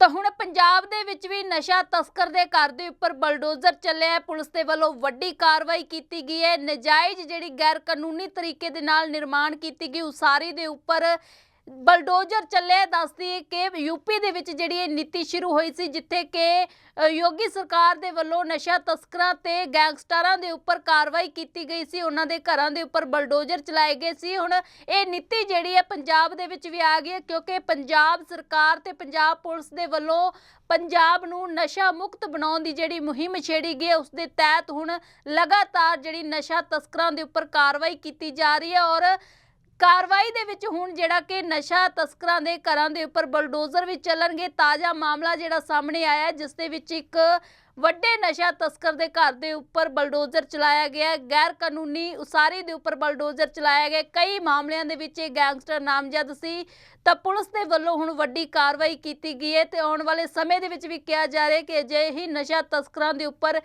ਤਾਂ ਹੁਣ ਪੰਜਾਬ ਦੇ ਵਿੱਚ ਵੀ ਨਸ਼ਾ ਤਸਕਰ ਦੇ ਘਰ ਦੇ ਉੱਪਰ ਬਲਡੋਜ਼ਰ ਚੱਲਿਆ ਹੈ। ਪੁਲਿਸ ਦੇ ਵੱਲੋਂ ਵੱਡੀ ਕਾਰਵਾਈ ਕੀਤੀ ਗਈ ਹੈ। ਨਜਾਇਜ਼ ਜਿਹੜੀ ਗੈਰ ਕਾਨੂੰਨੀ ਤਰੀਕੇ ਦੇ ਨਾਲ ਨਿਰਮਾਣ ਕੀਤੀ ਗਈ, ਉਸਾਰੀ ਦੇ ਉੱਪਰ ਬਲਡੋਜ਼ਰ ਚੱਲਿਆ ਦੱਸਦੀ ਹੈ ਕਿ ਯੂਪੀ ਦੇ ਵਿੱਚ ਜਿਹੜੀ ਇਹ ਨੀਤੀ ਸ਼ੁਰੂ ਹੋਈ ਸੀ, ਜਿੱਥੇ ਕਿ ਯੋਗੀ ਸਰਕਾਰ ਦੇ ਵੱਲੋਂ ਨਸ਼ਾ ਤਸਕਰਾਂ ਤੇ ਗੈਂਗਸਟਰਾਂ ਦੇ ਉੱਪਰ ਕਾਰਵਾਈ ਕੀਤੀ ਗਈ ਸੀ, ਉਹਨਾਂ ਦੇ ਘਰਾਂ ਦੇ ਉੱਪਰ ਬਲਡੋਜ਼ਰ ਚਲਾਏ ਗਏ ਸੀ। ਹੁਣ ਇਹ ਨੀਤੀ ਜਿਹੜੀ ਹੈ, ਪੰਜਾਬ ਦੇ ਵਿੱਚ ਵੀ ਆ ਗਈ ਹੈ, ਕਿਉਂਕਿ ਪੰਜਾਬ ਸਰਕਾਰ ਤੇ ਪੰਜਾਬ ਪੁਲਿਸ ਦੇ ਵੱਲੋਂ ਪੰਜਾਬ ਨੂੰ ਨਸ਼ਾ ਮੁਕਤ ਬਣਾਉਣ ਦੀ ਜਿਹੜੀ ਮੁਹਿੰਮ ਛੇੜੀ ਗਈ ਹੈ, ਉਸ ਦੇ ਤਹਿਤ ਹੁਣ ਲਗਾਤਾਰ ਜਿਹੜੀ ਨਸ਼ਾ ਤਸਕਰਾਂ ਦੇ ਉੱਪਰ ਕਾਰਵਾਈ ਕੀਤੀ ਜਾ ਰਹੀ ਹੈ ਔਰ ਕਾਰਵਾਈ ਦੇ ਵਿੱਚ ਹੁਣ ਜਿਹੜਾ ਕਿ ਨਸ਼ਾ ਤਸਕਰਾਂ ਦੇ ਘਰਾਂ ਦੇ ਉੱਪਰ ਬਲਡੋਜ਼ਰ ਵੀ ਚੱਲਣਗੇ, ਤਾਜ਼ਾ ਮਾਮਲਾ ਜਿਹੜਾ ਸਾਹਮਣੇ ਆਇਆ ਜਿਸ ਦੇ ਵਿੱਚ ਇੱਕ ਵੱਡੇ ਨਸ਼ਾ ਤਸਕਰ ਦੇ ਘਰ ਦੇ ਉੱਪਰ ਬਲਡੋਜ਼ਰ ਚਲਾਇਆ ਗਿਆ ਗੈਰ ਕਾਨੂੰਨੀ ਉਸਾਰੀ ਦੇ ਉੱਪਰ ਬਲਡੋਜ਼ਰ ਚਲਾਇਆ ਗਿਆ ਕਈ ਮਾਮਲਿਆਂ ਦੇ ਵਿੱਚ ਇਹ ਗੈਂਗਸਟਰ ਨਾਮਜ਼ਦ ਸੀ। ਤਾਂ ਪੁਲਿਸ ਦੇ ਵੱਲੋਂ ਹੁਣ ਵੱਡੀ ਕਾਰਵਾਈ ਕੀਤੀ ਗਈ ਹੈ ਤੇ ਆਉਣ ਵਾਲੇ ਸਮੇਂ ਦੇ ਵਿੱਚ ਵੀ ਕਿਹਾ ਜਾ ਰਿਹਾ ਕਿ ਅਜਿਹੇ ਹੀ ਨਸ਼ਾ ਤਸਕਰਾਂ ਦੇ ਉੱਪਰ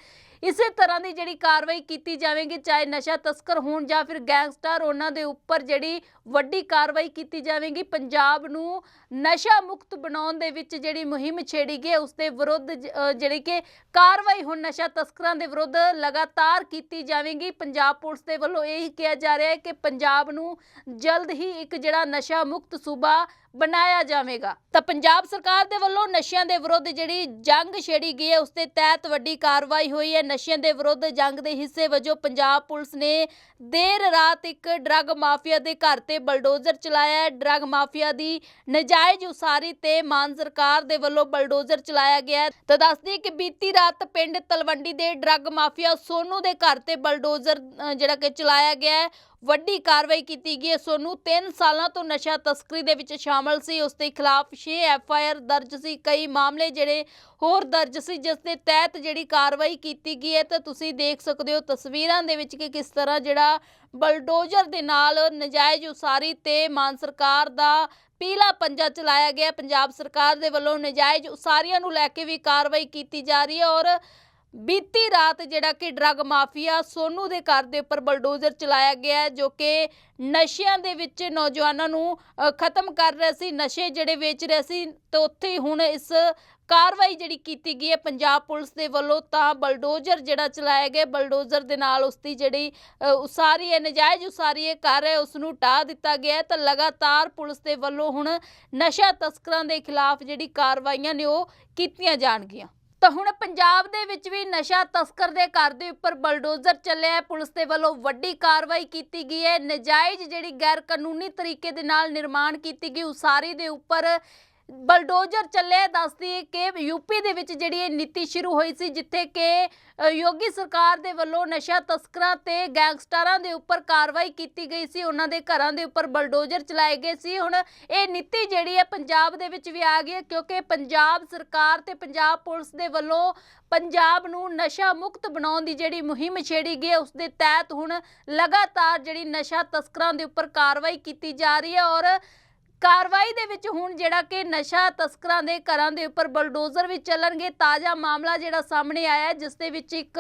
ਇਸੇ ਤਰ੍ਹਾਂ ਦੀ ਜਿਹੜੀ ਕਾਰਵਾਈ ਕੀਤੀ ਜਾਵੇਗੀ, ਚਾਹੇ ਨਸ਼ਾ ਤਸਕਰ ਹੋਣ ਜਾਂ ਫਿਰ ਗੈਂਗਸਟਰ, ਉਹਨਾਂ ਦੇ ਉੱਪਰ ਜਿਹੜੀ ਵੱਡੀ ਕਾਰਵਾਈ ਕੀਤੀ ਜਾਵੇਗੀ। ਪੰਜਾਬ ਨੂੰ ਨਸ਼ਾ ਮੁਕਤ ਬਣਾਉਣ ਦੇ ਵਿੱਚ ਜਿਹੜੀ ਮੁਹਿੰਮ ਛੇੜੀ ਗਈ ਉਸ ਦੇ ਵਿਰੁੱਧ ਜਿਹੜੀ ਕਿ ਕਾਰਵਾਈ ਹੁਣ ਨਸ਼ਾ ਤਸਕਰਾਂ ਦੇ ਵਿਰੁੱਧ ਲਗਾਤਾਰ ਕੀਤੀ ਜਾਵੇਗੀ। ਪੰਜਾਬ ਪੁਲਿਸ ਦੇ ਵੱਲੋਂ ਇਹ ਹੀ ਕਿਹਾ ਜਾ ਰਿਹਾ ਹੈ ਕਿ ਪੰਜਾਬ ਨੂੰ ਜਲਦ ਹੀ ਇੱਕ ਜਿਹੜਾ ਨਸ਼ਾ ਮੁਕਤ ਸੂਬਾ ਬਣਾਇਆ ਜਾਵੇਗਾ। ਤਾਂ ਪੰਜਾਬ ਸਰਕਾਰ ਦੇ ਵੱਲੋਂ ਨਸ਼ਿਆਂ ਦੇ ਵਿਰੁੱਧ ਜਿਹੜੀ ਜੰਗ ਛੇੜੀ ਗਈ ਹੈ, ਉਸ ਦੇ ਤਹਿਤ ਵੱਡੀ ਕਾਰਵਾਈ ਹੋਈ ਹੈ। ਨਸ਼ਿਆਂ ਦੇ ਵਿਰੁੱਧ ਜੰਗ ਦੇ ਹਿੱਸੇ ਵਜੋਂ ਪੰਜਾਬ ਪੁਲਿਸ ਨੇ ਦੇਰ ਰਾਤ ਇੱਕ ਡਰੱਗ ਮਾਫੀਆ ਦੇ ਘਰ ਤੇ ਬਲਡੋਜ਼ਰ ਚਲਾਇਆ ਡਰੱਗ ਮਾਫੀਆ ਦੀ ਨਜਾਇਜ਼ ਉਸਾਰੀ ਤੇ ਮਾਨ ਸਰਕਾਰ ਦੇ ਵੱਲੋਂ ਬਲਡੋਜ਼ਰ ਚਲਾਇਆ ਗਿਆ ਤਾਂ ਦੱਸਦੀ ਕਿ ਬੀਤੀ ਰਾਤ ਪਿੰਡ ਤਲਵੰਡੀ ਦੇ ਡਰੱਗ ਮਾਫੀਆ ਸੋਨੂ ਦੇ ਘਰ ਤੇ ਬਲਡੋਜ਼ਰ ਜਿਹੜਾ ਕਿ ਚਲਾਇਆ ਗਿਆ ਵੱਡੀ ਕਾਰਵਾਈ ਕੀਤੀ ਗਈ। ਹੈ ਸੋਨੂੰ 3 ਸਾਲਾਂ ਤੋਂ ਨਸ਼ਾ ਤਸਕਰੀ ਦੇ ਵਿੱਚ ਸ਼ਾਮਲ ਸੀ। ਉਸ ਦੇ ਖਿਲਾਫ 6 ਐਫ ਆਈ ਆਰ ਦਰਜ ਸੀ। ਕਈ ਮਾਮਲੇ ਜਿਹੜੇ ਹੋਰ ਦਰਜ ਸੀ, ਜਿਸ ਦੇ ਤਹਿਤ ਜਿਹੜੀ ਕਾਰਵਾਈ ਕੀਤੀ ਗਈ ਹੈ, ਤਾਂ ਤੁਸੀਂ ਦੇਖ ਸਕਦੇ ਹੋ ਤਸਵੀਰਾਂ ਦੇ ਵਿੱਚ ਕਿ ਕਿਸ ਤਰ੍ਹਾਂ ਜਿਹੜਾ ਬਲਡੋਜ਼ਰ ਦੇ ਨਾਲ ਨਜਾਇਜ਼ ਉਸਾਰੀ ਤੇ ਮਾਨ ਸਰਕਾਰ ਦਾ ਪੀਲਾ ਪੰਜਾ ਚਲਾਇਆ ਗਿਆ। ਪੰਜਾਬ ਸਰਕਾਰ ਦੇ ਵੱਲੋਂ ਨਜਾਇਜ਼ ਉਸਾਰੀਆਂ ਨੂੰ ਲੈ ਕੇ ਵੀ ਕਾਰਵਾਈ ਕੀਤੀ ਜਾ ਰਹੀ ਹੈ ਔਰ ਬੀਤੀ ਰਾਤ ਜਿਹੜਾ ਕਿ ਡਰੱਗ ਮਾਫੀਆ ਸੋਨੂ ਦੇ ਘਰ ਦੇ ਉੱਪਰ ਬਲਡੋਜ਼ਰ ਚਲਾਇਆ ਗਿਆ ਜੋ ਕਿ ਨਸ਼ਿਆਂ ਦੇ ਵਿੱਚ ਨੌਜਵਾਨਾਂ ਨੂੰ ਖਤਮ ਕਰ ਰਿਹਾ ਸੀ, ਨਸ਼ੇ ਜਿਹੜੇ ਵੇਚ ਰਿਹਾ ਸੀ, ਤੇ ਉੱਥੇ ਹੀ ਹੁਣ ਇਸ ਕਾਰਵਾਈ ਜਿਹੜੀ ਕੀਤੀ ਗਈ ਹੈ ਪੰਜਾਬ ਪੁਲਿਸ ਦੇ ਵੱਲੋਂ, ਤਾਂ ਬਲਡੋਜ਼ਰ ਜਿਹੜਾ ਚਲਾਇਆ ਗਿਆ, ਬਲਡੋਜ਼ਰ ਦੇ ਨਾਲ ਉਸ ਦੀ ਜਿਹੜੀ ਉਸਾਰੀ ਹੈ, ਨਜਾਇਜ਼ ਉਸਾਰੀ ਹੈ ਕਰ ਹੈ ਉਸ ਨੂੰ ਢਾਹ ਦਿੱਤਾ ਗਿਆ ਤਾਂ ਲਗਾਤਾਰ ਪੁਲਿਸ ਦੇ ਵੱਲੋਂ ਹੁਣ ਨਸ਼ਾ ਤਸਕਰਾਂ ਦੇ ਖਿਲਾਫ ਜਿਹੜੀ ਕਾਰਵਾਈਆਂ ਨੇ ਉਹ ਕੀਤੀਆਂ ਜਾਣਗੀਆਂ। ਤਾਂ ਹੁਣ ਪੰਜਾਬ ਦੇ ਵਿੱਚ ਵੀ ਨਸ਼ਾ ਤਸਕਰ ਦੇ ਘਰ ਦੇ ਉੱਪਰ ਬਲਡੋਜ਼ਰ ਚੱਲਿਆ ਹੈ। ਪੁਲਿਸ ਦੇ ਵੱਲੋਂ ਵੱਡੀ ਕਾਰਵਾਈ ਕੀਤੀ ਗਈ ਹੈ। ਨਜਾਇਜ਼ ਜਿਹੜੀ ਗੈਰ ਕਾਨੂੰਨੀ ਤਰੀਕੇ ਦੇ ਨਾਲ ਨਿਰਮਾਣ ਕੀਤੀ ਗਈ, ਉਸਾਰੀ ਦੇ ਉੱਪਰ ਬਲਡੋਜ਼ਰ ਚੱਲਿਆ ਦੱਸਦੀ ਹੈ ਕਿ ਯੂਪੀ ਦੇ ਵਿੱਚ ਜਿਹੜੀ ਇਹ ਨੀਤੀ ਸ਼ੁਰੂ ਹੋਈ ਸੀ, ਜਿੱਥੇ ਕਿ ਯੋਗੀ ਸਰਕਾਰ ਦੇ ਵੱਲੋਂ ਨਸ਼ਾ ਤਸਕਰਾਂ ਤੇ ਗੈਂਗਸਟਰਾਂ ਦੇ ਉੱਪਰ ਕਾਰਵਾਈ ਕੀਤੀ ਗਈ ਸੀ, ਉਹਨਾਂ ਦੇ ਘਰਾਂ ਦੇ ਉੱਪਰ ਬਲਡੋਜ਼ਰ ਚਲਾਏ ਗਏ ਸੀ। ਹੁਣ ਇਹ ਨੀਤੀ ਜਿਹੜੀ ਹੈ, ਪੰਜਾਬ ਦੇ ਵਿੱਚ ਵੀ ਆ ਗਈ ਹੈ, ਕਿਉਂਕਿ ਪੰਜਾਬ ਸਰਕਾਰ ਤੇ ਪੰਜਾਬ ਪੁਲਿਸ ਦੇ ਵੱਲੋਂ ਪੰਜਾਬ ਨੂੰ ਨਸ਼ਾ ਮੁਕਤ ਬਣਾਉਣ ਦੀ ਜਿਹੜੀ ਮੁਹਿੰਮ ਛੇੜੀ ਗਈ ਹੈ, ਉਸ ਦੇ ਤਹਿਤ ਹੁਣ ਲਗਾਤਾਰ ਜਿਹੜੀ ਨਸ਼ਾ ਤਸਕਰਾਂ ਦੇ ਉੱਪਰ ਕਾਰਵਾਈ ਕੀਤੀ ਜਾ ਰਹੀ ਹੈ ਔਰ ਕਾਰਵਾਈ ਦੇ ਵਿੱਚ ਹੁਣ ਜਿਹੜਾ ਕਿ ਨਸ਼ਾ ਤਸਕਰਾਂ ਦੇ ਘਰਾਂ ਦੇ ਉੱਪਰ ਬਲਡੋਜ਼ਰ ਵੀ ਚੱਲਣਗੇ, ਤਾਜ਼ਾ ਮਾਮਲਾ ਜਿਹੜਾ ਸਾਹਮਣੇ ਆਇਆ ਜਿਸ ਦੇ ਵਿੱਚ ਇੱਕ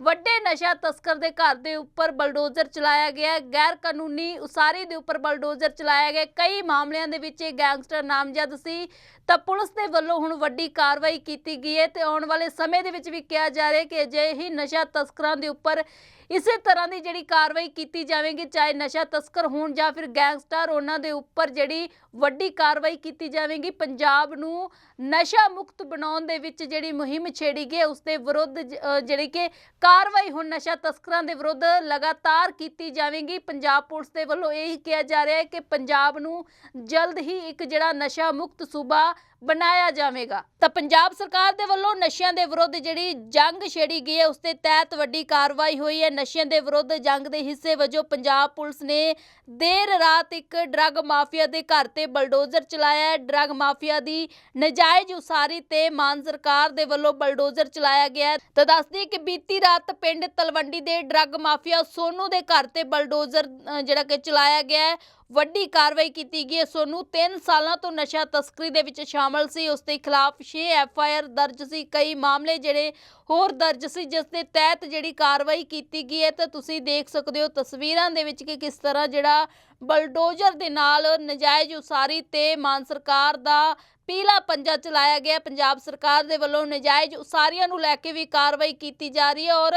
ਵੱਡੇ ਨਸ਼ਾ ਤਸਕਰ ਦੇ ਘਰ ਦੇ ਉੱਪਰ ਬਲਡੋਜ਼ਰ ਚਲਾਇਆ ਗਿਆ ਗੈਰ ਕਾਨੂੰਨੀ ਉਸਾਰੀ ਦੇ ਉੱਪਰ ਬਲਡੋਜ਼ਰ ਚਲਾਇਆ ਗਿਆ ਕਈ ਮਾਮਲਿਆਂ ਦੇ ਵਿੱਚ ਇਹ ਗੈਂਗਸਟਰ ਨਾਮਜ਼ਦ ਸੀ। ਤਾਂ ਪੁਲਿਸ ਦੇ ਵੱਲੋਂ ਹੁਣ ਵੱਡੀ ਕਾਰਵਾਈ ਕੀਤੀ ਗਈ ਹੈ ਤੇ ਆਉਣ ਵਾਲੇ ਸਮੇਂ ਦੇ ਵਿੱਚ ਵੀ ਕਿਹਾ ਜਾ ਰਿਹਾ ਕਿ ਅਜਿਹੇ ਹੀ ਨਸ਼ਾ ਤਸਕਰਾਂ ਦੇ ਉੱਪਰ ਇਸੇ ਤਰ੍ਹਾਂ ਦੀ ਜਿਹੜੀ ਕਾਰਵਾਈ ਕੀਤੀ ਜਾਵੇਗੀ ਚਾਹੇ ਨਸ਼ਾ ਤਸਕਰ ਹੋਣ ਜਾਂ ਫਿਰ ਗੈਂਗਸਟਰ ਉਹਨਾਂ ਦੇ ਉੱਪਰ ਜਿਹੜੀ ਵੱਡੀ ਕਾਰਵਾਈ ਕੀਤੀ ਜਾਵੇਗੀ। ਪੰਜਾਬ ਨੂੰ ਨਸ਼ਾ ਮੁਕਤ ਬਣਾਉਣ ਦੇ ਵਿੱਚ ਜਿਹੜੀ ਮੁਹਿੰਮ ਛੇੜੀ ਗਈ ਹੈ, ਉਸ ਦੇ ਵਿਰੁੱਧ ਜਿਹੜੀ ਕਿ ਕਾਰਵਾਈ ਹੁਣ ਨਸ਼ਾ ਤਸਕਰਾਂ ਦੇ ਵਿਰੁੱਧ ਲਗਾਤਾਰ ਕੀਤੀ ਜਾਵੇਗੀ। ਪੰਜਾਬ ਪੁਲਿਸ ਦੇ ਵੱਲੋਂ ਇਹ ਹੀ ਕਿਹਾ ਜਾ ਰਿਹਾ ਹੈ ਕਿ ਪੰਜਾਬ ਨੂੰ ਜਲਦ ਹੀ ਇੱਕ ਜਿਹੜਾ ਨਸ਼ਾ ਮੁਕਤ ਸੂਬਾ ਬਣਾਇਆ ਜਾਵੇਗਾ। ਤਾਂ ਪੰਜਾਬ ਸਰਕਾਰ ਦੇ ਵੱਲੋਂ ਨਸ਼ਿਆਂ ਦੇ ਵਿਰੁੱਧ ਜਿਹੜੀ ਜੰਗ ਛੇੜੀ ਗਈ ਹੈ ਉਸ ਦੇ ਤਹਿਤ ਵੱਡੀ ਕਾਰਵਾਈ ਹੋਈ ਹੈ। ਨਸ਼ਿਆਂ ਦੇ ਵਿਰੁੱਧ ਜੰਗ ਦੇ ਹਿੱਸੇ ਵਜੋਂ ਪੰਜਾਬ ਪੁਲਿਸ ਨੇ ਦੇਰ ਰਾਤ ਇੱਕ ਡਰੱਗ ਮਾਫੀਆ ਦੇ ਘਰ ਤੇ ਬਲਡੋਜ਼ਰ ਚਲਾਇਆ। ਡਰੱਗ ਮਾਫੀਆ ਦੀ ਨਜਾਇਜ਼ ਉਸਾਰੀ ਤੇ ਮਾਨ ਸਰਕਾਰ ਦੇ ਵੱਲੋਂ ਬਲਡੋਜ਼ਰ ਚਲਾਇਆ ਗਿਆ। ਤਾਂ ਦੱਸਦੀ ਕਿ ਬੀਤੀ ਰਾਤ ਪਿੰਡ ਤਲਵੰਡੀ ਦੇ ਡਰੱਗ ਮਾਫੀਆ ਸੋਨੂ ਦੇ ਘਰ ਤੇ ਬਲਡੋਜ਼ਰ ਜਿਹੜਾ ਕਿ ਚਲਾਇਆ ਗਿਆ ਵੱਡੀ ਕਾਰਵਾਈ ਕੀਤੀ ਗਈ। ਹੈ ਸੋਨੂੰ 3 ਸਾਲਾਂ ਤੋਂ ਨਸ਼ਾ ਤਸਕਰੀ ਦੇ ਵਿੱਚ ਸ਼ਾਮਲ ਸੀ। ਉਸ ਦੇ ਖਿਲਾਫ 6 ਐਫ ਆਈ ਆਰ ਦਰਜ ਸੀ। ਕਈ ਮਾਮਲੇ ਜਿਹੜੇ ਹੋਰ ਦਰਜ ਸੀ, ਜਿਸ ਦੇ ਤਹਿਤ ਜਿਹੜੀ ਕਾਰਵਾਈ ਕੀਤੀ ਗਈ ਹੈ, ਤਾਂ ਤੁਸੀਂ ਦੇਖ ਸਕਦੇ ਹੋ ਤਸਵੀਰਾਂ ਦੇ ਵਿੱਚ ਕਿ ਕਿਸ ਤਰ੍ਹਾਂ ਜਿਹੜਾ ਬਲਡੋਜ਼ਰ ਦੇ ਨਾਲ ਨਜਾਇਜ਼ ਉਸਾਰੀ ਤੇ ਮਾਨ ਸਰਕਾਰ ਦਾ ਪੀਲਾ ਪੰਜਾ ਚਲਾਇਆ ਗਿਆ। ਪੰਜਾਬ ਸਰਕਾਰ ਦੇ ਵੱਲੋਂ ਨਜਾਇਜ਼ ਉਸਾਰੀਆਂ ਨੂੰ ਲੈ ਕੇ ਵੀ ਕਾਰਵਾਈ ਕੀਤੀ ਜਾ ਰਹੀ ਹੈ ਔਰ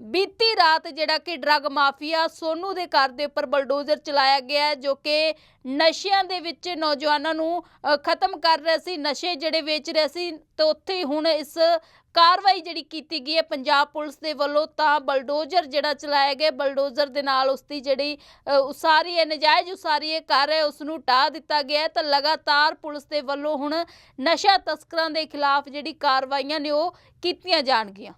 ਬੀਤੀ ਰਾਤ ਜਿਹੜਾ ਕਿ ਡਰੱਗ ਮਾਫੀਆ ਸੋਨੂ ਦੇ ਘਰ ਦੇ ਉੱਪਰ ਬਲਡੋਜ਼ਰ ਚਲਾਇਆ ਗਿਆ ਜੋ ਕਿ ਨਸ਼ਿਆਂ ਦੇ ਵਿੱਚ ਨੌਜਵਾਨਾਂ ਨੂੰ ਖਤਮ ਕਰ ਰਿਹਾ ਸੀ, ਨਸ਼ੇ ਜਿਹੜੇ ਵੇਚ ਰਿਹਾ ਸੀ, ਤੇ ਉੱਥੇ ਹੀ ਹੁਣ ਇਸ ਕਾਰਵਾਈ ਜਿਹੜੀ ਕੀਤੀ ਗਈ ਹੈ ਪੰਜਾਬ ਪੁਲਿਸ ਦੇ ਵੱਲੋਂ, ਤਾਂ ਬਲਡੋਜ਼ਰ ਜਿਹੜਾ ਚਲਾਇਆ ਗਿਆ, ਬਲਡੋਜ਼ਰ ਦੇ ਨਾਲ ਉਸ ਦੀ ਜਿਹੜੀ ਉਸਾਰੀ ਹੈ, ਨਜਾਇਜ਼ ਉਸਾਰੀ ਹੈ ਕਰ ਹੈ ਉਸ ਨੂੰ ਢਾਹ ਦਿੱਤਾ ਗਿਆ ਤਾਂ ਲਗਾਤਾਰ ਪੁਲਿਸ ਦੇ ਵੱਲੋਂ ਹੁਣ ਨਸ਼ਾ ਤਸਕਰਾਂ ਦੇ ਖਿਲਾਫ ਜਿਹੜੀ ਕਾਰਵਾਈਆਂ ਨੇ ਉਹ ਕੀਤੀਆਂ ਜਾਣਗੀਆਂ।